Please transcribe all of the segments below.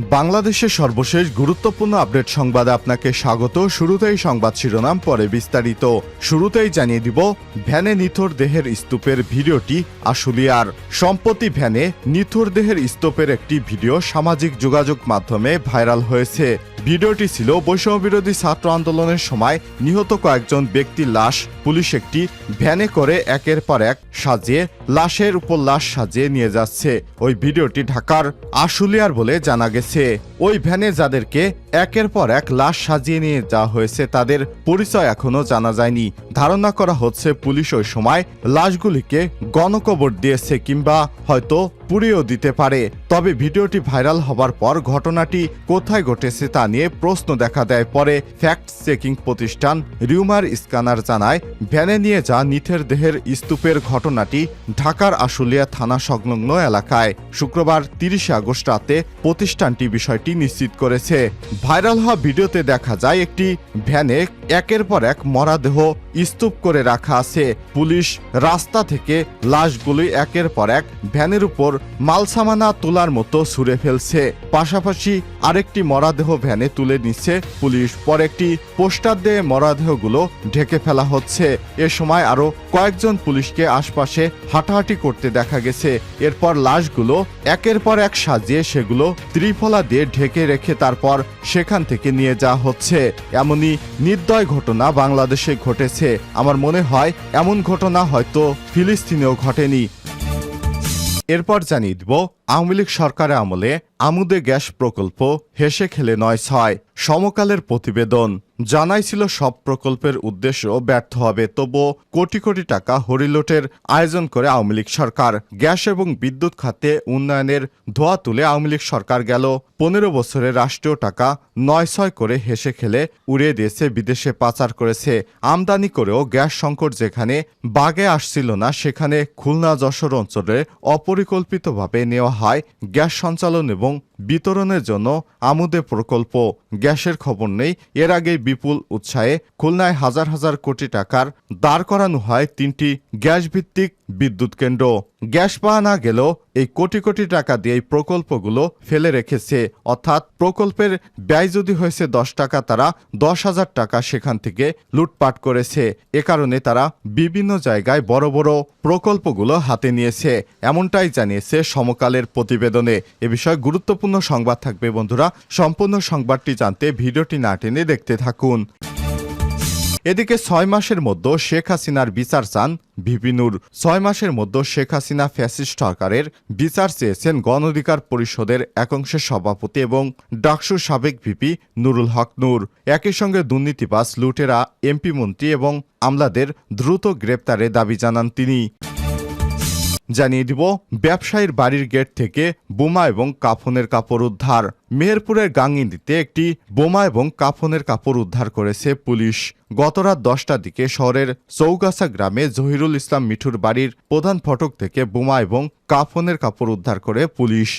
বাংলাদেশের সর্বশেষ গুরুত্বপূর্ণ আপডেট সংবাদে আপনাকে স্বাগত। শুরুতেই সংবাদ শিরোনাম, পরে বিস্তারিত। শুরুতেই জানিয়ে দিব, ভ্যানে নিথর দেহের স্তূপের ভিডিওটি আশুলিয়ার। সম্প্রতি ভ্যানে নিথর দেহের স্তূপের একটি ভিডিও সামাজিক যোগাযোগ মাধ্যমে ভাইরাল হয়েছে। ভিডিওটি ছিল বৈষম্য বিরোধী ছাত্র আন্দোলনের সময় নিহত কয়েকজন ব্যক্তির লাশ পুলিশ একটি ভ্যানে করে একের পর এক সাজিয়ে, লাশের উপর লাশ সাজিয়ে নিয়ে যাচ্ছে। ওই ভিডিওটি ঢাকার আশুলিয়ার বলে জানা গেছে। ওই ভ্যানে যাদেরকে একের পর এক লাশ সাজিয়ে নিয়ে যাওয়া হয়েছে, তাদের পরিচয় এখনও জানা যায়নি। ধারণা করা হচ্ছে পুলিশ ওই সময় লাশগুলিকে গণকবর দিয়েছে কিংবা হয়তো পুড়িয়েও দিতে পারে। তবে ভিডিওটি ভাইরাল হবার পর ঘটনাটি কোথায় ঘটেছে তা নিয়ে প্রশ্ন দেখা দেয়। পরে ফ্যাক্ট চেকিং প্রতিষ্ঠান রিউমার স্ক্যানার জানায় ভ্যানে নিয়ে যা নিথের দেহের স্তূপের ঘটনাটি ঢাকার আশুলিয়া থানা সংলগ্ন এলাকায় শুক্রবার তিরিশে আগস্ট রাতে প্রতিষ্ঠানটি বিষয়টি নিশ্চিত করেছে। ভাইরাল হওয়া ভিডিওতে দেখা যায় একটি ভ্যানে একের পর এক মরাদেহ স্তূপ করে রাখা আছে। পুলিশ রাস্তা থেকে লাশগুলি একের পর এক ভ্যানের উপর মালসামানা তোলার মতো ছুঁড়ে ফেলছে। পাশাপাশি আরেকটি মরাদেহ ভ্যানে তুলে নিচ্ছে পুলিশ। পর একটি পোস্টার দিয়ে মরাদেহগুলো ঢেকে ফেলা হচ্ছে। এ সময় আরও কয়েকজন পুলিশকে আশপাশে হাঁটাহাঁটি করতে দেখা গেছে। এরপর লাশগুলো একের পর এক সাজিয়ে সেগুলো ত্রিফলা দিয়ে ঢেকে রেখে তারপর সেখান থেকে নিয়ে যাওয়া হচ্ছে। এমনই নির্দয় ঘটনা বাংলাদেশে ঘটেছে। আমার মনে হয় এমন ঘটনা হয়তো ফিলিস্তিনেও ঘটেনি। এরপর জানিয়ে দিব, আওয়ামী লীগ সরকারের আমলে আমুদে গ্যাস প্রকল্প হেসে খেলে নয় ছয়। সমকালের প্রতিবেদন। জানাইছিল সব প্রকল্পের উদ্দেশ্য ব্যর্থ হবে তবুও কোটি কোটি টাকা হরিলোটের আয়োজন করে আওয়ামী লীগ সরকার। গ্যাস এবং বিদ্যুৎ খাতে উন্নয়নের ধোয়া তুলে আওয়ামী লীগ সরকার গেল। পনেরো বছরে রাষ্ট্রীয় টাকা নয় ছয় করে হেসে খেলে উড়িয়ে দিয়েছে, বিদেশে পাচার করেছে। আমদানি করেও গ্যাস সংকট যেখানে বাগে আসছিল না, সেখানে খুলনা যশোর অঞ্চলে অপরিকল্পিতভাবে নেওয়া হয় গ্যাস সঞ্চালন এবং বিতরণের জন্য আমুদে প্রকল্প। গ্যাসের খবর নেই। এর আগে বিপুল উৎসাহে খুলনায় হাজার হাজার কোটি টাকার দাঁড় করানো হয় তিনটি গ্যাসভিত্তিক বিদ্যুৎ কেন্দ্র। গ্যাস পাওয়া না গেলেও এই কোটি কোটি টাকা দিয়ে এই প্রকল্পগুলো ফেলে রেখেছে। অর্থাৎ প্রকল্পের ব্যয় যদি হয়েছে দশ টাকা, তারা দশ হাজার টাকা সেখান থেকে লুটপাট করেছে। এ কারণে তারা বিভিন্ন জায়গায় বড় বড় প্রকল্পগুলো হাতে নিয়েছে। এমনটাই জানিয়েছে সমকালের প্রতিবেদনে। এ বিষয়ে গুরুত্বপূর্ণ সংবাদ থাকবে বন্ধুরা। সম্পূর্ণ সংবাদটি জানতে ভিডিওটি না টেনে দেখতে থাকুন। এদিকে ছয় মাসের মধ্যে শেখ হাসিনার বিচার চান ভিপিনুর। ছয় মাসের মধ্যে শেখ হাসিনা ফ্যাসিস্ট সরকারের বিচার চেয়েছেন গণ অধিকার পরিষদের একাংশের সভাপতি এবং ডাকসুর সাবেক ভিপি নুরুল হক নূর। একই সঙ্গে দুর্নীতিবাস লুটেরা, এমপি মন্ত্রী এবং আমলাদের দ্রুত গ্রেপ্তারে দাবি জানান তিনি। জানিয়ে দিব, ব্যবসায়ীর বাড়ির গেট থেকে বোমা এবং কাফনের কাপড় উদ্ধার। মেহেরপুরের গাঙ্গিন্দিতে একটি বোমা এবং কাফনের কাপড় উদ্ধার করেছে পুলিশ। গতরাত দশটার দিকে শহরের চৌগাছা গ্রামে জহিরুল ইসলাম মিঠুর বাড়ির প্রধান ফটক থেকে বোমা এবং কাফনের কাপড় উদ্ধার করে পুলিশ।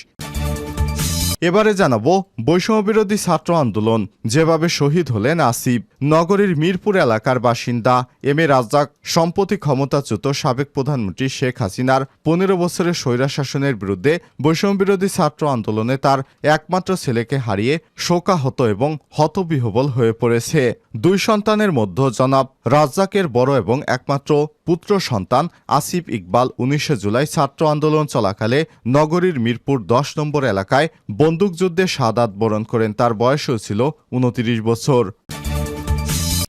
এবারে জানাব, বৈষম্যবিরোধী ছাত্র আন্দোলন, যেভাবে শহীদ হলেন আসিফ, নগরীর মিরপুর এলাকার বাসিন্দা এম এ রাজ্জাক, সম্প্রতি ক্ষমতাচ্যুত সাবেক প্রধানমন্ত্রী শেখ হাসিনার পনেরো বছরের স্বৈরা শাসনের বিরুদ্ধে বৈষম্যবিরোধী ছাত্র আন্দোলনে তার একমাত্র ছেলেকে হারিয়ে শোকাহত এবং হতবিহবল হয়ে পড়েছে। দুই সন্তানের মধ্যে জনাব রাজ্জাকের বড় এবং একমাত্র পুত্র সন্তান আসিফ ইকবাল উনিশে জুলাই ছাত্র আন্দোলন চলাকালে নগরীর মিরপুর দশ নম্বর এলাকায় বন্দুকযুদ্ধে সাদাত বরণ করেন। তার বয়সও ছিল উনতিরিশ বছর।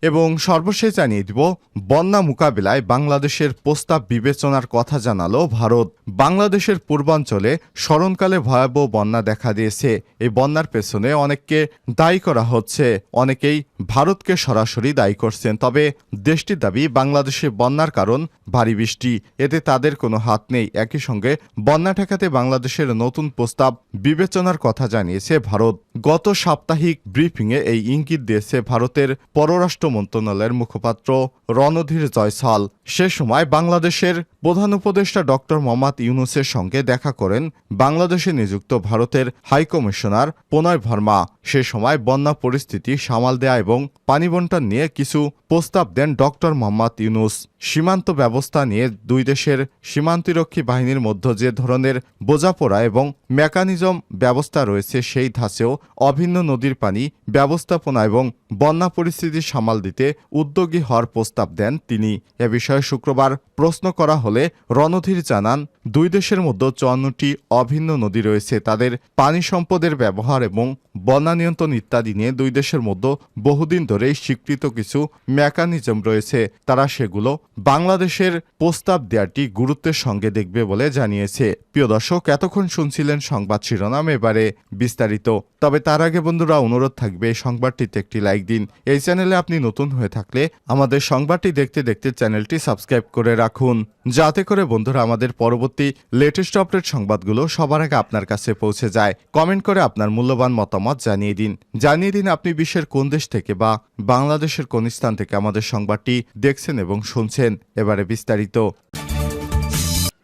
এবং সর্বশেষ জানিয়ে দিব, বন্যা মোকাবিলায় বাংলাদেশের প্রস্তাব বিবেচনার কথা জানালো ভারত। বাংলাদেশের পূর্বাঞ্চলে স্মরণকালে ভয়াবহ বন্যা দেখা দিয়েছে। এই বন্যার পেছনে অনেককে দায়ী করা হচ্ছে। অনেকেই ভারতকে সরাসরি দায়ী করছেন। তবে দেশটির দাবি, বাংলাদেশে বন্যার কারণ ভারী বৃষ্টি। এতে তাদের কোনো হাত নেই। একই সঙ্গে বন্যা ঠেকাতে বাংলাদেশের নতুন প্রস্তাব বিবেচনার কথা জানিয়েছে ভারত। গত সাপ্তাহিক ব্রিফিংয়ে এই ইঙ্গিত দিয়েছে ভারতের পররাষ্ট্র মন্ত্রণালয়ের মুখপাত্র রণধীর জয়সাল। সে সময় বাংলাদেশের প্রধান উপদেষ্টা ডক্টর মোহাম্মদ ইউনুসের সঙ্গে দেখা করেন বাংলাদেশে নিযুক্ত ভারতের হাইকমিশনার প্রণয় ভার্মা। সে সময় বন্যা পরিস্থিতি সামাল দেয়া এবং পানি বন্টন নিয়ে কিছু প্রস্তাব দেন ডক্টর মোহাম্মদ ইউনুস। সীমান্ত ব্যবস্থা নিয়ে দুই দেশের সীমান্তিরক্ষী বাহিনীর মধ্যে যে ধরনের বোঝাপড়া এবং মেকানিজম ব্যবস্থা রয়েছে, সেই ধাঁচেও অভিন্ন নদীর পানি ব্যবস্থাপনা এবং বন্যা পরিস্থিতি সামাল দিতে উদ্যোগী হওয়ার প্রস্তাব দেন তিনি। এ বিষয়ে শুক্রবার প্রশ্ন করা হলে রণধীর জানান, দুই দেশের মধ্যে চুয়ান্নটি অভিন্ন নদী রয়েছে, তাদের পানি সম্পদের ব্যবহার এবং বন্যা নিয়ন্ত্রণ ইত্যাদি নিয়ে দুই দেশের মধ্যে বহুদিন ধরেই স্বীকৃত কিছু মেকানিজম রয়েছে। তারা সেগুলো বাংলাদেশের প্রস্তাব দেওয়াটি গুরুত্বের সঙ্গে দেখবে বলে জানিয়েছে। প্রিয় দর্শক, এতক্ষণ শুনছিলেন সংবাদ শিরোনাম, এবারে বিস্তারিত। তবে তার আগে বন্ধুরা, অনুরোধ থাকবে সংবাদটিতে একটি লাইক দিন। এই চ্যানেলে আপনি নতুন হয়ে থাকলে আমাদের সংবাদটি দেখতে দেখতে চ্যানেলটি সাবস্ক্রাইব করে রাখুন। যাতে করে বন্ধুরা আমাদের পরবর্তী লেটেস্ট আপডেট সংবাদগুলো সবার আগে আপনার কাছে পৌঁছে যায়। কমেন্ট করে আপনার মূল্যবান মতামত জানিয়ে দিন। জানিয়ে দিন আপনি বিশ্বের কোন দেশ থেকে বা বাংলাদেশের কোন স্থান থেকে আমাদের সংবাদটি দেখছেন এবং শুনছেন। এবারে বিস্তারিত।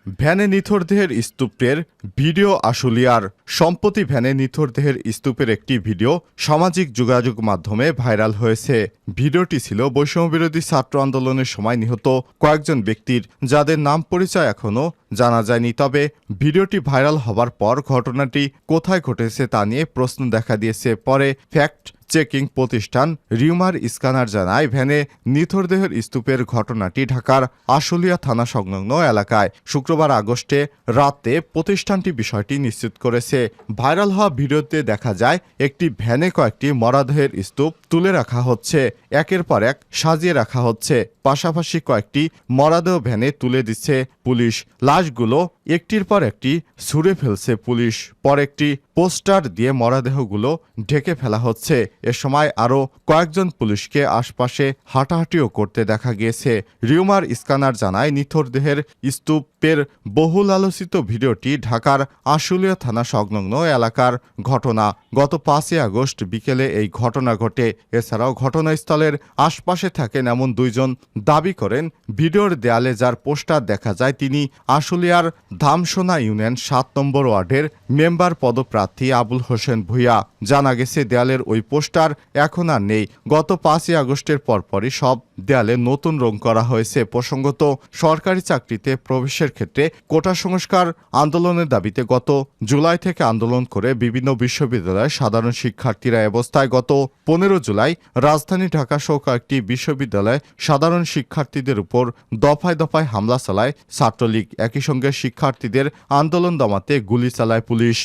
ভ্যানে নিথর দেহের স্তূপের ভিডিও আশুলিয়ার সম্প্রতি ভ্যানে নিথর দেহের স্তূপের একটি ভিডিও সামাজিক যোগাযোগ মাধ্যমে ভাইরাল হয়েছে। ভিডিওটি ছিল বৈষম্যবিরোধী ছাত্র আন্দোলনের সময় নিহত কয়েকজন ব্যক্তির, যাদের নাম পরিচয় এখনও জানা যায়নি। তবে ভিডিওটি ভাইরাল হবার পর ঘটনাটি কোথায় ঘটেছে তা নিয়ে প্রশ্ন দেখা দিয়েছে। পরে ফ্যাক্ট চেকিং প্রতিষ্ঠান রিউমার স্ক্যানার জানায়, ভ্যানে নিথর দেহের স্তূপের ঘটনাটি ঢাকার আশুলিয়া থানা সংলগ্ন এলাকায় শুক্রবার আগস্টে রাতে প্রতিষ্ঠানটি বিষয়টি নিশ্চিত করেছে। ভাইরাল হওয়া ভিডিওতে দেখা যায়, একটি ভ্যানে কয়েকটি মরাদেহের স্তূপ তুলে রাখা হচ্ছে, একের পর এক সাজিয়ে রাখা হচ্ছে। পাশাপাশি কয়েকটি মরাদেহ ভ্যানে তুলে দিচ্ছে পুলিশ। লাশগুলো একটির পর একটি ছুঁড়ে ফেলছে পুলিশ। পর একটি পোস্টার দিয়ে মরাদেহগুলো ঢেকে ফেলা হচ্ছে। এ সময় আরও কয়েকজন পুলিশকে আশপাশে হাঁটাহাঁটিও করতে দেখা গিয়েছে। রিউমার স্ক্যানার জানায়, নিথর দেহের স্তূপের বহুল আলোচিত ভিডিওটি ঢাকার আশুলিয়া থানা সংলগ্ন এলাকার ঘটনা। গত পাঁচই আগস্ট বিকেলে এই ঘটনা ঘটে। এছাড়াও ঘটনাস্থলের আশপাশে থাকেন এমন দুইজন। দাবি করেন, ভিডিওর দেয়ালে যার পোস্টার দেখা যায়, তিনি আশুলিয়ার ধামসোনা ইউনিয়ন সাত নম্বর ওয়ার্ডের মেম্বার পদপ্রার্থী আবুল হোসেন ভুইয়া। জানা গেছে, দেয়ালের ওই পোস্টার এখন আর নেই। গত পাঁচই আগস্টের পরপরই সব দেয়ালে নতুন রং করা হয়েছে। প্রসঙ্গত, সরকারি চাকরিতে প্রবেশের ক্ষেত্রে কোটা সংস্কার আন্দোলনের দাবিতে গত জুলাই থেকে আন্দোলন করে বিভিন্ন বিশ্ববিদ্যালয়ের সাধারণ শিক্ষার্থীরা অবস্থায়। গত পনেরো জুলাই রাজধানী ঢাকা সহ কয়েকটি বিশ্ববিদ্যালয় সাধারণ শিক্ষার্থীদের উপর দফায় দফায় হামলা চালায় ছাত্রলীগ। একই সঙ্গে শিক্ষার্থীদের আন্দোলন দমাতে গুলি চালায় পুলিশ।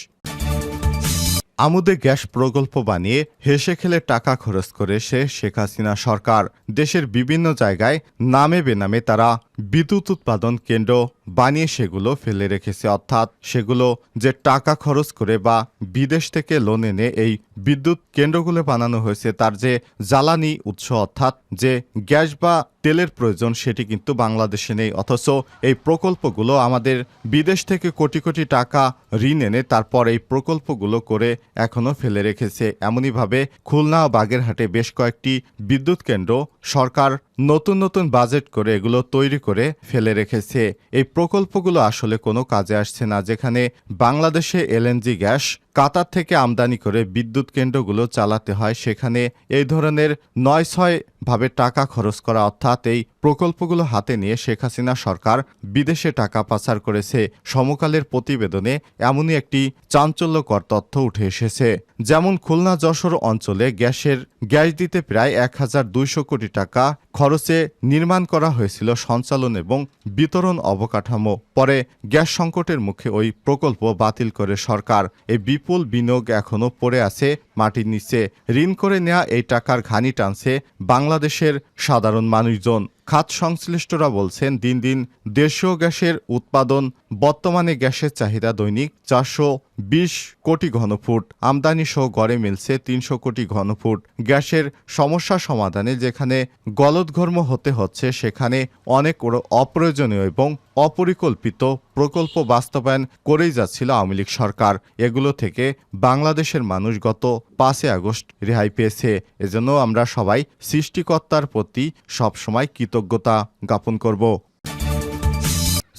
আমুদে গ্যাস প্রকল্প বানিয়ে হেসে খেলে টাকা খরচ করে সে শেখ হাসিনা সরকার। দেশের বিভিন্ন জায়গায় নামে বেনামে তারা বিদ্যুৎ উৎপাদন কেন্দ্র বানিয়ে সেগুলো ফেলে রেখেছে। অর্থাৎ সেগুলো যে টাকা খরচ করে বা বিদেশ থেকে লোন এনে এই বিদ্যুৎ কেন্দ্রগুলো বানানো হয়েছে, তার যে জ্বালানি উৎস অর্থাৎ যে গ্যাস বা তেলের প্রয়োজন সেটি কিন্তু বাংলাদেশে নেই। অথচ এই প্রকল্পগুলো আমাদের বিদেশ থেকে কোটি কোটি টাকা ঋণ এনে তারপর এই প্রকল্পগুলো করে এখনও ফেলে রেখেছে। এমনইভাবে খুলনা ও বাগেরহাটে বেশ কয়েকটি বিদ্যুৎ কেন্দ্র সরকার নতুন নতুন বাজেট করে এগুলো তৈরি করে ফেলে রেখেছে। এই প্রকল্পগুলো আসলে কোনো কাজে আসছে না, যেখানে বাংলাদেশে এলএনজি গ্যাস কাতার থেকে আমদানি করে বিদ্যুৎ কেন্দ্রগুলো চালাতে হয়। সেখানে এই ধরনের নয় ছয় ভাবে টাকা খরচ করা, অর্থাৎ এই প্রকল্পগুলো হাতে নিয়ে শেখ হাসিনা সরকার বিদেশে টাকা পাচার করেছে। সমকালের প্রতিবেদনে এমনই একটি চাঞ্চল্যকর তথ্য উঠে এসেছে। যেমন খুলনা যশোর অঞ্চলে গ্যাসের, গ্যাস দিতে প্রায় এক হাজার দুইশো কোটি টাকা খরচে নির্মাণ করা হয়েছিল সঞ্চালন এবং বিতরণ অবকাঠামো। পরে গ্যাস সংকটের মুখে ওই প্রকল্প বাতিল করে সরকার। এই বিপুল বিনিয়োগ এখনও পড়ে আছে মাটির নিচে। ঋণ করে নেওয়া এই টাকার ঘানি টানছে বাংলাদেশের সাধারণ মানুষজন। খাত সংশ্লিষ্টরা বলছেন, দিন দিন দেশীয় গ্যাসের উৎপাদন বর্তমানে গ্যাসের চাহিদা দৈনিক চারশো বিশ কোটি ঘনফুট আমদানি সহ গড়ে মিলছে তিনশো কোটি ঘনফুট। গ্যাসের সমস্যা সমাধানে যেখানে গলদঘর্ম হতে হচ্ছে, সেখানে অনেক অপ্রয়োজনীয় এবং অপরিকল্পিত প্রকল্প বাস্তবায়ন করেই যাচ্ছিল আওয়ামী লীগ সরকার। এগুলো থেকে বাংলাদেশের মানুষ গত পাঁচই আগস্ট রেহাই পেয়েছে। এজন্য আমরা সবাই সৃষ্টিকর্তার প্রতি সবসময় কৃতজ্ঞতা জ্ঞাপন করব।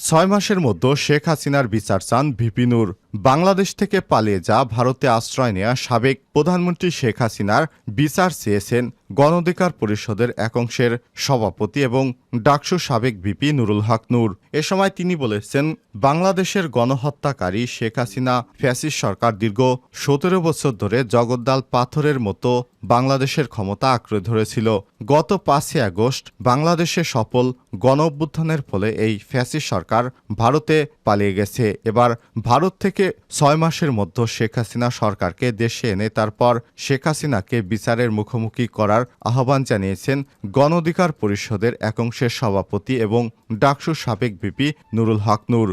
ছয় মাসের মধ্যে শেখ হাসিনার বিচার চান ভিপিনুর বাংলাদেশ থেকে পালিয়ে যা ভারতে আশ্রয় নেয়া সাবেক প্রধানমন্ত্রী শেখ হাসিনার বিচার চেয়েছেন গণঅধিকার পরিষদের একাংশের সভাপতি এবং ডাকসু সাবেক ভিপি নুরুল হক নূর। এ সময় তিনি বলেছেন, বাংলাদেশের গণহত্যাকারী শেখ হাসিনা ফ্যাসিস সরকার দীর্ঘ সতেরো বছর ধরে জগদ্দাল পাথরের মতো বাংলাদেশের ক্ষমতা আঁকড়ে ধরেছিল। গত পাঁচই আগস্ট বাংলাদেশে সফল গণ অভ্যুত্থানের ফলে এই ফ্যাসিস সরকার ভারতে পালিয়ে গেছে। এবার ভারত থেকে ছয় মাসের মধ্যে শেখ হাসিনা সরকারকে দেশে এনে তারপর শেখ হাসিনাকে বিচারের মুখোমুখি করার আহ্বান জানিয়েছেন গণ অধিকার পরিষদের একাংশের সভাপতি এবং ডাকসুর সাবেক ভিপি নুরুল হক নূর।